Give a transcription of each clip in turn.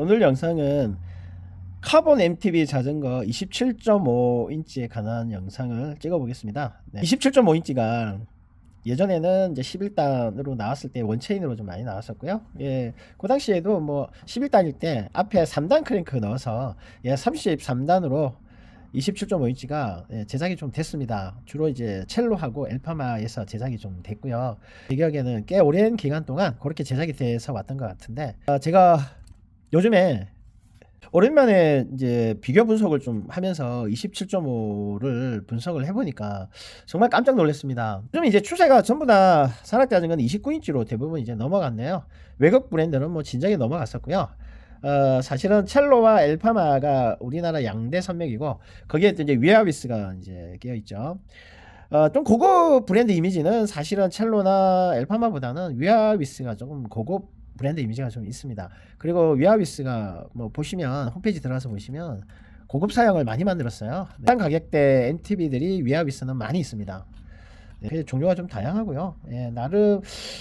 오늘 영상은 카본 MTB 자전거 27.5인치에 관한 영상을 찍어 보겠습니다. 27.5인치가 예전에는 이제 11단으로 나왔을 때 원체인으로 좀 많이 나왔었고요. 예, 그 당시에도 뭐 11단일 때 앞에 3단 크랭크 넣어서 예, 33단으로 27.5인치가 예, 제작이 좀 됐습니다. 주로 이제 첼로하고 엘파마에서 제작이 좀 됐고요. 제 기억에는 꽤 오랜 기간 동안 그렇게 제작이 돼서 왔던 것 같은데 어, 제가 요즘에 오랜만에 이제 비교 분석을 좀 하면서 27.5를 분석을 해보니까 정말 깜짝 놀랐습니다. 좀 이제 추세가 전부 다 산악자전거는 29인치로 대부분 이제 넘어갔네요. 외국 브랜드는 뭐 진작에 넘어갔었고요. 어, 사실은 첼로와 엘파마가 우리나라 양대 산맥이고 거기에 또 이제 위아비스가 이제 끼어 있죠. 어, 좀 고급 브랜드 이미지는 사실은 첼로나 엘파마보다는 위아비스가 조금 고급 브랜드 이미지가 좀 있습니다. 그리고 위아비스가 뭐 보시면 홈페이지 들어가서 보시면 고급 사양을 많이 만들었어요. 한 가격대 NTB들이 위아비스는 많이 있습니다. 네, 종류가 좀 다양하고요. 예, 나름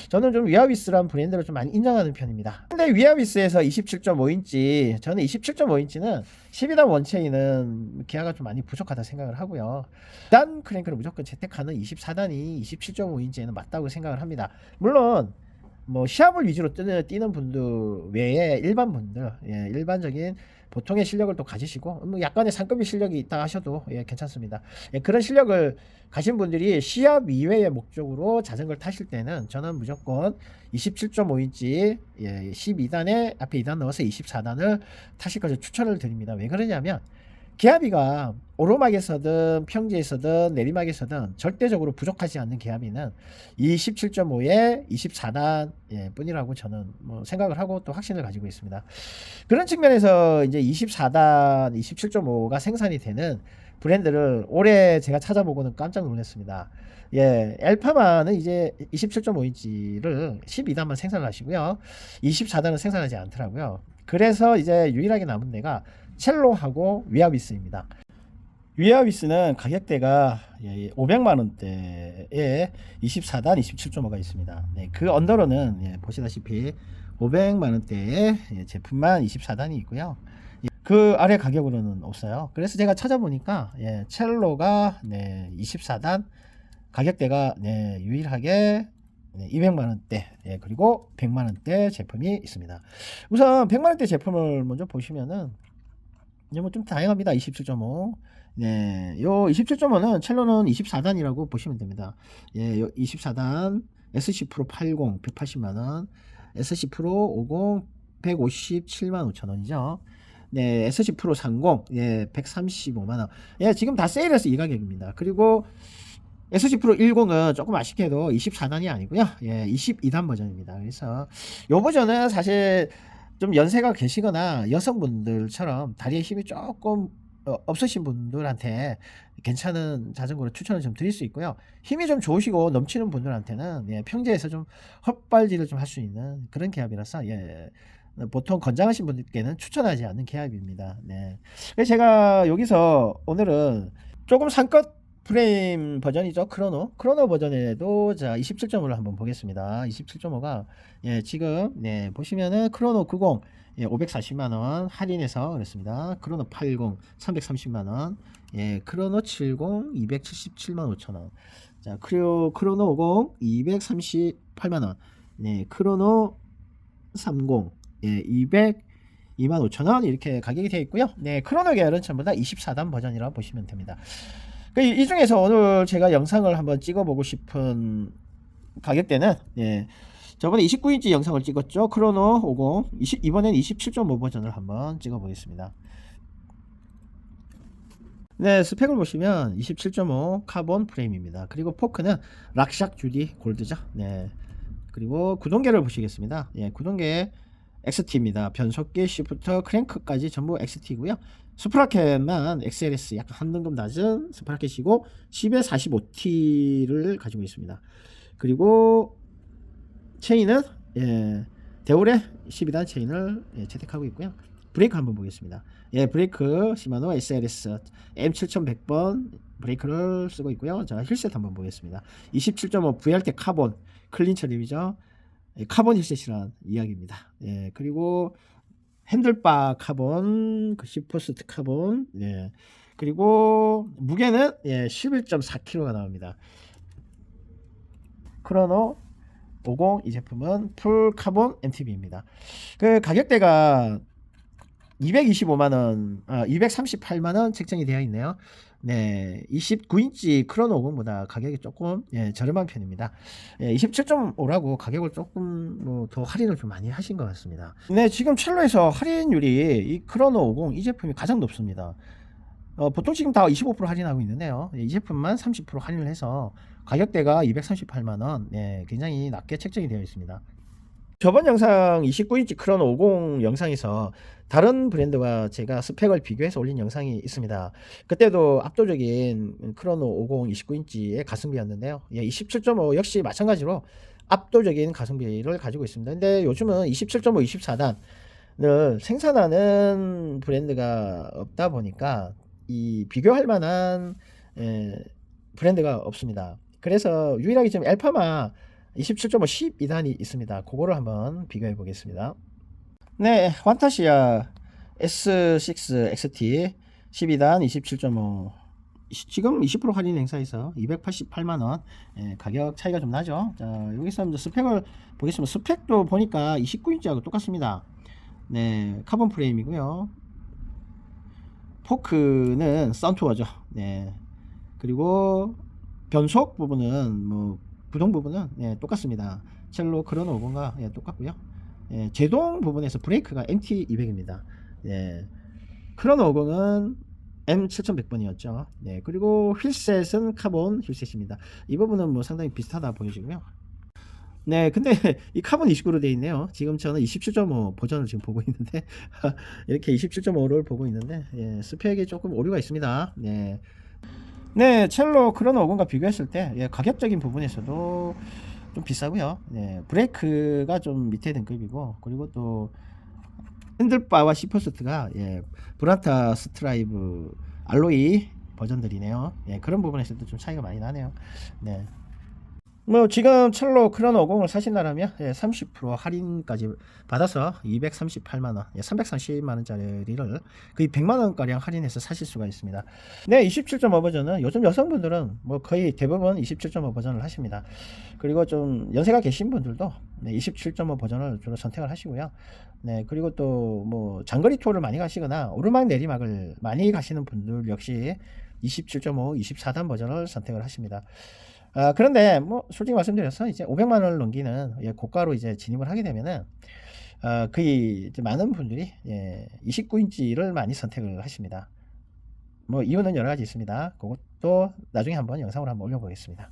저는 좀 위아비스라는 브랜드를 좀 많이 인정하는 편입니다. 근데 위아비스에서 27.5인치, 저는 27.5인치는 12단 원체인은 기아가 좀 많이 부족하다 생각을 하고요. 단 크랭크를 무조건 채택하는 24단이 27.5인치에는 맞다고 생각을 합니다. 물론 뭐 시합을 위주로 뛰는, 뛰는 분들 외에 일반 분들 예, 일반적인 보통의 실력을 또 가지시고 뭐 약간의 상급의 실력이 있다 하셔도 예, 괜찮습니다. 예, 그런 실력을 가진 분들이 시합 이외의 목적으로 자전거를 타실 때는 저는 무조건 27.5인치 예, 12단에 앞에 2단 넣어서 24단을 타실 것을 추천을 드립니다. 왜 그러냐면 기압이가 오르막에서든 평지에서든 내리막에서든 절대적으로 부족하지 않는 기압이는 27.5에 24단 예, 뿐이라고 저는 뭐 생각을 하고 또 확신을 가지고 있습니다. 그런 측면에서 이제 24단 27.5가 생산이 되는 브랜드를 올해 제가 찾아보고는 깜짝 놀랐습니다. 예, 엘파마는 이제 27.5인치를 12단만 생산을 하시고요. 24단은 생산하지 않더라고요. 그래서 이제 유일하게 남은 데가 첼로하고 위아비스입니다. 위아비스는 가격대가 500만 원대에 24단 27.5가 있습니다. 네, 그 언더로는 예, 보시다시피 500만 원대의 예, 제품만 24단이 있고요. 예, 그 아래 가격으로는 없어요. 그래서 제가 찾아보니까 예, 첼로가 네, 24단 가격대가 네, 유일하게 네, 200만 원대 예, 그리고 100만 원대 제품이 있습니다. 우선 100만 원대 제품을 먼저 보시면은 이제 뭐 좀 다양합니다. 27.5. 네, 요 27.5는 첼로는 24단이라고 보시면 됩니다. 예, 요 24단 SC 프로 80 180만 원, SC 프로 50 157만 5천 원이죠. 네, SC 프로 30 예, 135만 원. 예, 지금 다 세일해서 이 가격입니다. 그리고 SC 프로 10은 조금 아쉽게도 24단이 아니고요. 예, 22단 버전입니다. 그래서 요 버전은 사실 좀 연세가 계시거나 여성분들처럼 다리에 힘이 조금 어, 없으신 분들한테 괜찮은 자전거를 추천을 좀 드릴 수 있고요. 힘이 좀 좋으시고 넘치는 분들한테는 예, 평지에서 좀 헛발질을 좀 할 수 있는 그런 기압이라서 예, 보통 건장하신 분들께는 추천하지 않는 기압입니다. 네. 제가 여기서 오늘은 조금 상껏 프레임 버전이죠. 크로노. 크로노 버전에도 자 27.5를 한번 보겠습니다. 27.5가 예, 지금 네, 보시면은 크로노 90 예, 540만 원 할인해서 그렇습니다. 크로노 80 330만 원. 예, 크로노 70 277만 5천 원. 자, 크로 크로노 50 238만 원. 네, 크로노 30 예, 200 2만 5천 원 이렇게 가격이 되어 있고요. 네, 크로노 계열은 전부 다 24단 버전이라고 보시면 됩니다. 그이 중에서 오늘 제가 영상을 한번 찍어보고 싶은 가격대는 예, 저번에 29인치 영상을 찍었죠. 크로노 50 20, 이번엔 27.5 버전을 한번 찍어보겠습니다. 네, 스펙을 보시면 27.5 카본 프레임입니다. 그리고 포크는 락샥 주디 골드죠. 네. 그리고 구동계를 보시겠습니다. 예, 구동계 XT입니다. 변속기, 시프터, 크랭크까지 전부 XT고요. 스프라켓만 XLS 약간 한 등급 낮은 스프라켓이고 10에 45T를 가지고 있습니다. 그리고 체인은 예, 데올의 12단 체인을 예, 채택하고 있고요. 브레이크 한번 보겠습니다. 예, 브레이크 시마노 SLS M7100번 브레이크를 쓰고 있고요. 자, 힐셋 한번 보겠습니다. 27.5 VRT 카본 클린 처리이죠. 예, 카본 힐셋이란 이야기입니다. 예, 그리고 핸들바 카본, 그 시포스트 카본, 예. 그리고 무게는 예, 11.4kg가 나옵니다. 크로노 50 이 제품은 풀 카본 MTB입니다. 그 가격대가 225만 원, 아, 238만 원 책정이 되어 있네요. 네, 29인치 크로노 50보다 가격이 조금 예, 저렴한 편입니다. 예, 27.5라고 가격을 조금 뭐 더 할인을 좀 많이 하신 것 같습니다. 네, 지금 첼로에서 할인율이 이 크로노 50 이 제품이 가장 높습니다. 어, 보통 지금 다 25% 할인하고 있는데요. 예, 이 제품만 30% 할인을 해서 가격대가 238만 원, 예, 굉장히 낮게 책정이 되어 있습니다. 저번 영상 29인치 크로노 50 영상에서 다른 브랜드와 제가 스펙을 비교해서 올린 영상이 있습니다. 그때도 압도적인 크로노 50 29인치의 가성비였는데요. 예, 27.5 역시 마찬가지로 압도적인 가성비를 가지고 있습니다. 근데 요즘은 27.5 24단을 생산하는 브랜드가 없다 보니까 이 비교할 만한 에, 브랜드가 없습니다. 그래서 유일하게 지금 엘파마 27.5 12단이 있습니다. 그거를 한번 비교해 보겠습니다. 네, 환타시아 S6 XT 12단 27.5 지금 20% 할인 행사에서 288만 원 예, 가격 차이가 좀 나죠. 자, 여기서 이제 스펙을 보겠습니다. 스펙도 보니까 29인치하고 똑같습니다. 네, 카본 프레임이고요. 포크는 썬투어죠. 네. 그리고 변속 부분은 뭐 부동 부분은 예, 똑같습니다. 첼로 크로노 50과 예, 똑같고요. 예, 제동 부분에서 브레이크가 MT200입니다. 예. 크로노 50은 M7100번이었죠. 네, 그리고 휠셋은 카본 휠셋입니다. 이 부분은 뭐 상당히 비슷하다 보여지고요. 네, 근데 이 카본 29로 되어 있네요. 지금 저는 27.5 버전을 지금 보고 있는데 이렇게 27.5를 보고 있는데 예, 스펙에 조금 오류가 있습니다. 네. 네, 첼로 크로노 50과 비교했을 때 예, 가격적인 부분에서도 좀 비싸고요. 네, 브레이크가 좀 밑에 등급이고 그리고 또 핸들바와 시퍼스트가 예, 브라타 스트라이브 알로이 버전들이네요. 예, 그런 부분에서도 좀 차이가 많이 나네요. 네. 뭐 지금 첼로 크로노 50을 사신다라면 예, 30% 할인까지 받아서 238만 원, 예, 330만 원짜리를 거의 100만 원가량 할인해서 사실 수가 있습니다. 네, 27.5 버전은 요즘 여성분들은 뭐 거의 대부분 27.5 버전을 하십니다. 그리고 좀 연세가 계신 분들도 네, 27.5 버전을 주로 선택을 하시고요. 네, 그리고 또 뭐 장거리 투어를 많이 가시거나 오르막 내리막을 많이 가시는 분들 역시 27.5, 24단 버전을 선택을 하십니다. 아, 그런데 뭐 솔직히 말씀드려서 이제 500만 원을 넘기는 예, 고가로 이제 진입을 하게 되면은 아, 거의 많은 분들이 예, 29인치를 많이 선택을 하십니다. 뭐 이유는 여러 가지 있습니다. 그것도 나중에 한번 영상으로 한번 올려보겠습니다.